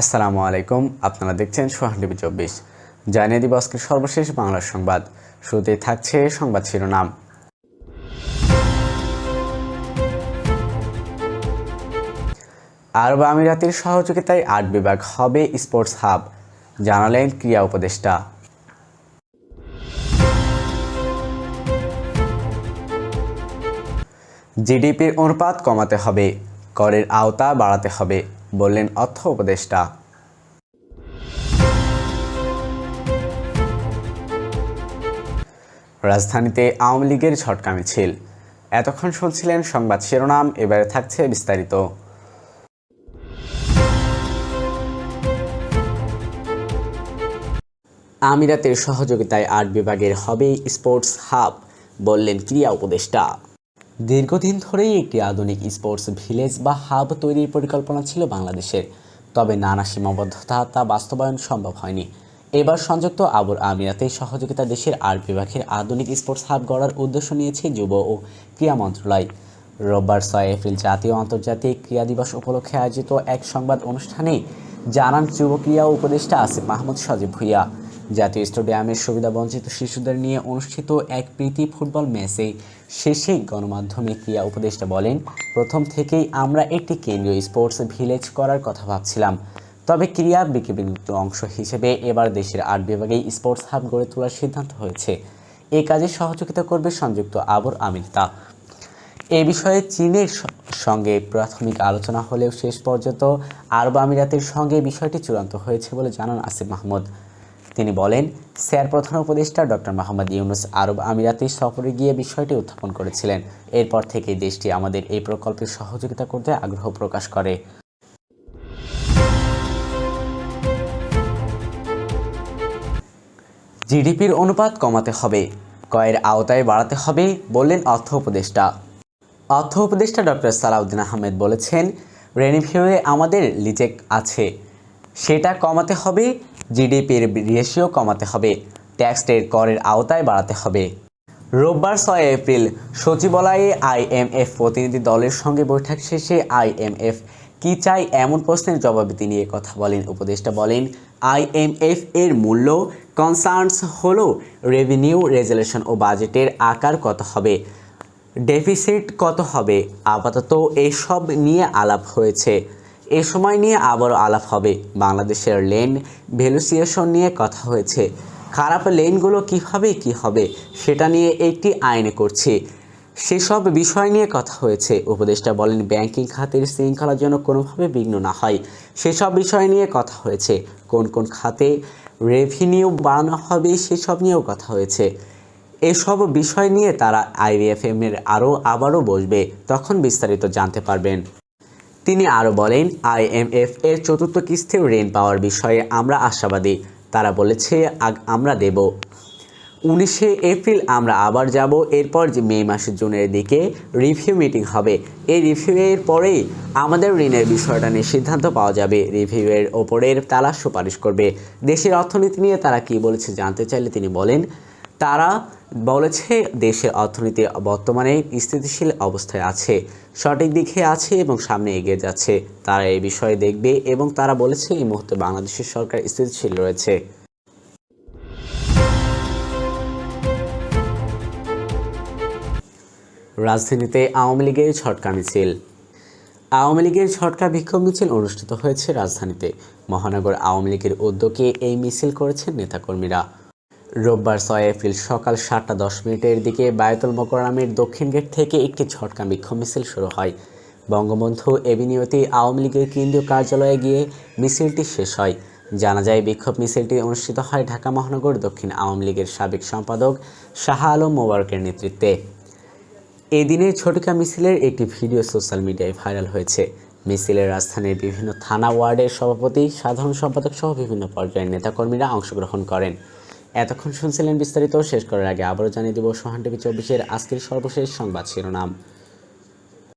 আসসালামু আলাইকুম, আপনারা দেখছেন সোহান টিভি চব্বিশ। জানিয়ে দিব আজকের সর্বশেষ বাংলা সংবাদ। শুরুতেই থাকছে সংবাদ শিরোনাম। আরব আমিরাতের সহযোগিতায় আট বিভাগ হবে স্পোর্টস হাব, জানালেন ক্রীড়া উপদেষ্টা। জিডিপির অনুপাত কমাতে হবে, করের আওতা বাড়াতে হবে। বললেন অর্থ উপদেষ্টা। রাজধানীতে আওয়ামী লীগের ঝটকা মিছিল। এতক্ষণ শুনছিলেন সংবাদ শিরোনাম, এবারে থাকছে বিস্তারিত। আমিরাতের সহযোগিতায় আট বিভাগের হবে স্পোর্টস হাব, বললেন ক্রীড়া উপদেষ্টা। দীর্ঘদিন ধরেই একটি আধুনিক স্পোর্টস ভিলেজ বা হাব তৈরির পরিকল্পনা ছিল বাংলাদেশের। তবে নানা সীমাবদ্ধতা তা বাস্তবায়ন সম্ভব হয়নি। এবার সংযুক্ত আবুর আমিরাতে সহযোগিতা দেশের আট বিভাগের আধুনিক স্পোর্টস হাব গড়ার উদ্দেশ্য নিয়েছে যুব ও ক্রীড়া মন্ত্রণালয়। রোববার ছয় এপ্রিল জাতীয় আন্তর্জাতিক ক্রীড়া দিবস উপলক্ষে আয়োজিত এক সংবাদ অনুষ্ঠানে জানান যুব ক্রীড়া উপদেষ্টা আসিফ মাহমুদ সজীব ভুইয়া। জাতীয় স্টেডিয়ামের সুবিধাবঞ্চিত শিশুদের নিয়ে অনুষ্ঠিত এক প্রীতি ফুটবল ম্যাচে শেষে গণমাধ্যমে ক্রীড়া উপদেষ্টা বলেন, প্রথম থেকেই আমরা একটি কেন্দ্রীয় স্পোর্টস ভিলেজ করার কথা ভাবছিলাম। তবে ক্রীড়া বিকেবিভক্ত অংশ হিসেবে এবার দেশের আট বিভাগেই স্পোর্টস হাব গড়ে তোলার সিদ্ধান্ত হয়েছে। এ কাজে সহযোগিতা করবে সংযুক্ত আবর আমিরতা এ বিষয়ে চীনের সঙ্গে প্রাথমিক আলোচনা হলেও শেষ পর্যন্ত আরব আমিরাতের সঙ্গে বিষয়টি চূড়ান্ত হয়েছে বলে জানান আসিফ মাহমুদ। তিনি বলেন, স্যার প্রধান উপদেষ্টা ডক্টর মোহাম্মদ ইউনুস আরব আমিরাতে সফরে গিয়ে বিষয়টি উত্থাপন করেছিলেন। এরপর থেকে দেশটি আমাদের এই প্রকল্পে সহযোগিতা করতে আগ্রহ প্রকাশ করে। জিডিপির অনুপাত কমাতে হবে কয়ের আওতায় বাড়াতে হবে বললেন অর্থ উপদেষ্টা। অর্থ উপদেষ্টা ডক্টর সালাউদ্দিন আহমেদ বলেছেন রেনিভিউয়ে আমাদের লিজেক আছে। সেটা কমাতে হবে জিডিপির রেশিও কমাতে হবে ট্যাক্সের করের আওতায় বাড়াতে হবে। রোববার ছয় এপ্রিল সচিবালয়ে আইএমএফ প্রতিনিধি দলের সঙ্গে বৈঠক শেষে আইএমএফ কি চাই এমন প্রশ্নের জবাবে তিনি কথা বলেন উপদেষ্টা বলেন আইএমএফ এর মূল্য কনসার্নস হলো রেভিনিউ রেজুলেশন ও বাজেটের আকার কত হবে ডেফিসিট কত হবে, আপাতত এসব নিয়ে আলাপ হয়েছে। এ সময় নিয়ে আবারও আলাপ হবে। বাংলাদেশের লেন ভ্যালুসিয়েশন নিয়ে কথা হয়েছে। খারাপ লেনগুলো কীভাবে কি হবে, সেটা নিয়ে একটি আইনে করছি। সেসব বিষয় নিয়ে কথা হয়েছে। উপদেষ্টা বলেন, ব্যাংকিং খাতের শৃঙ্খলা যেন কোনোভাবে বিঘ্ন না হয়। সেসব বিষয় নিয়ে কথা হয়েছে। কোন কোন খাতে রেভিনিউ বাড়ানো হবে, সেসব নিয়েও কথা হয়েছে। এসব বিষয় নিয়ে তারা আইবিএফএম এর আরও আবারও বসবে। তখন বিস্তারিত জানতে পারবেন। তিনি আরও বলেন আইএমএফ এর চতুর্থ কিস্তির ঋণ পাওয়ার বিষয়ে আমরা আশাবাদী। তারা বলেছে আমরা দেব। উনিশে এপ্রিল আমরা আবার যাব। এরপর যে মে মাসের জুনের দিকে রিভিউ মিটিং হবে। এই রিভিউয়ের পরেই আমাদের ঋণের বিষয়টা নিয়ে সিদ্ধান্ত পাওয়া যাবে। রিভিউয়ের ওপরের তারা সুপারিশ করবে। দেশের অর্থনীতি নিয়ে তারা কি বলেছে জানতে চাইলে তিনি বলেন, তারা বলেছে, দেশের অর্থনীতি বর্তমানে স্থিতিশীল অবস্থায় আছে, সঠিক দিকে আছে এবং সামনে এগিয়ে যাচ্ছে। তারা এই বিষয়ে দেখবে এবং তারা বলেছে, এই মুহূর্তে বাংলাদেশের সরকার স্থিতিশীল রয়েছে। রাজধানীতে আওয়ামী লীগের ছটকা মিছিল। আওয়ামী লীগের ছটকা বিক্ষোভ মিছিল অনুষ্ঠিত হয়েছে রাজধানীতে। মহানগর আওয়ামী লীগের উদ্যোগে এই মিছিল করেছেন নেতাকর্মীরা। রোববার ছয় এপ্রিল সকাল সাতটা দশ মিনিটের দিকে বায়তুল মোকরামের দক্ষিণ গেট থেকে একটি ছটকা বিক্ষোভ মিছিল শুরু হয়। বঙ্গবন্ধু এভিনিউতে আওয়ামী লীগের কেন্দ্রীয় কার্যালয়ে গিয়ে মিছিলটি শেষ হয়। জানা যায়, বিক্ষোভ মিছিলটি অনুষ্ঠিত হয় ঢাকা মহানগর দক্ষিণ আওয়ামী লীগের সাবেক সম্পাদক শাহ আলম মোবারকের নেতৃত্বে। এই দিনের ছোটকা মিছিলের একটি ভিডিও সোশ্যাল মিডিয়ায় ভাইরাল হয়েছে। মিছিলে রাজধানীর বিভিন্ন থানা ওয়ার্ডের সভাপতি, সাধারণ সম্পাদক সহ বিভিন্ন পর্যায়ের নেতাকর্মীরা অংশগ্রহণ করেন। এতক্ষণ শুনছিলেন বিস্তারিত, শেষ করার আগে আবারও জানিয়ে দেব সোহান টিভি চব্বিশের আজকের সর্বশেষ সংবাদ শিরোনাম।